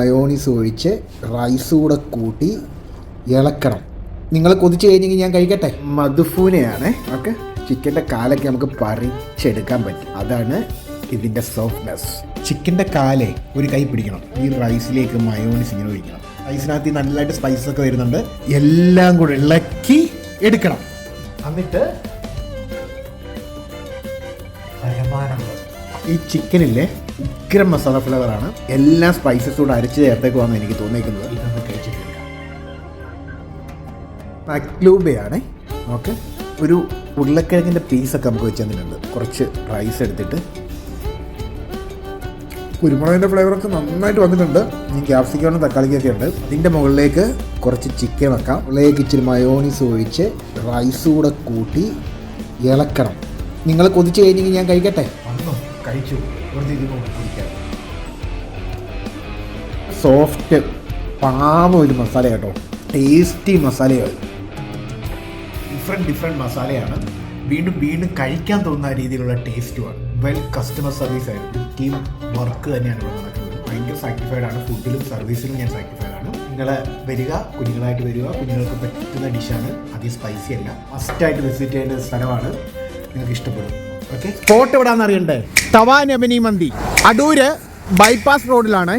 Mayonnaise ഒഴിച്ച് rice കൂടെ കൂട്ടി ഇളക്കണം. നിങ്ങൾ കൊതിച്ച് കഴിഞ്ഞെങ്കിൽ ഞാൻ കഴിക്കട്ടെ? മധുഫൂനയാണ്. ഓക്കെ. ചിക്കന്റെ കാലൊക്കെ നമുക്ക് പറിച്ചെടുക്കാൻ പറ്റും. അതാണ് ഇതിന്റെ സോഫ്റ്റ്നെസ് ചിക്കന്റെ കാലെ ഒരു കൈ പിടിക്കണം. ഈ റൈസിലേക്ക് മയോണീസ് ഇങ്ങനെ ഒഴിക്കണം. റൈസിനകത്ത് നല്ലതായിട്ട് സ്പൈസൊക്കെ വരുന്നുണ്ട്. എല്ലാം കൂടെ ഇളക്കി എടുക്കണം. എന്നിട്ട് പരമാനന്ദം ഈ ചിക്കനില്ലേ ഉഗ്രം മസാല ഫ്ലേവറാണ് എല്ലാ സ്പൈസസും കൂടെ അരച്ച് ചേർത്തേക്കുവാന്ന് എനിക്ക് തോന്നിയിരിക്കുന്നത് ഇതൊന്നും കഴിച്ചിട്ടില്ല മക്ലൂബയാണ് ഓക്കെ ഒരു ഉരുളക്കിഴങ്ങിന്റെ പീസൊക്കെ നമുക്ക് വെച്ച് തന്നിട്ടുണ്ട്. കുറച്ച് റൈസ് എടുത്തിട്ട്. കുരുമുളകിന്റെ ഫ്ലേവറൊക്കെ നന്നായിട്ട് വന്നിട്ടുണ്ട്. ഇനി ക്യാപ്സിക്കോണും തക്കാളിക്കൊക്കെ ഉണ്ട്. ഇതിന്റെ മുകളിലേക്ക് കുറച്ച് ചിക്കൻ വെക്കാം. മുകളിലേക്ക് ഇച്ചിരി മയോണീസ് ഒഴിച്ച് റൈസ് കൂടെ കൂട്ടി ഇളക്കണം. നിങ്ങൾ കൊതിച്ച് കഴിഞ്ഞെങ്കിൽ ഞാൻ കഴിക്കട്ടെ? വന്നു കുടിക്കാൻ. സോഫ്റ്റ് പാവ ഒരു മസാല കേട്ടോ. ടേസ്റ്റി മസാലയാണ് ഡിഫറെന്റ് ഡിഫറെന്റ് മസാലയാണ്. വീണ്ടും വീണ്ടും കഴിക്കാൻ തോന്നുന്ന രീതിയിലുള്ള ടേസ്റ്റുമാണ് വെൽ കസ്റ്റമർ സർവീസ് ആയിരുന്നു. ടീം വർക്ക് തന്നെയാണ് ഇവിടെ നടക്കുന്നത്. ഭയങ്കര സാറ്റിസ്ഫൈഡ് ആണ്. ഫുഡിലും സർവീസിലും ഞാൻ സാറ്റിസ്ഫൈഡ് ആണ്. നിങ്ങൾ വരിക കുഞ്ഞുങ്ങളായിട്ട് വരിക. കുഞ്ഞുങ്ങൾക്ക് പറ്റുന്ന ഡിഷാണ് അധികം സ്പൈസി അല്ല. മസ്റ്റായിട്ട് വിസിറ്റ് ചെയ്യേണ്ട സ്ഥലമാണ്. നിങ്ങൾക്ക് ഇഷ്ടപ്പെടും സ്പോട്ട് എവിടെയാണെന്ന് അറിയണ്ടേ? തവാൻ എമിനി മന്തി. അടൂര് ബൈപ്പാസ് റോഡിലാണ്.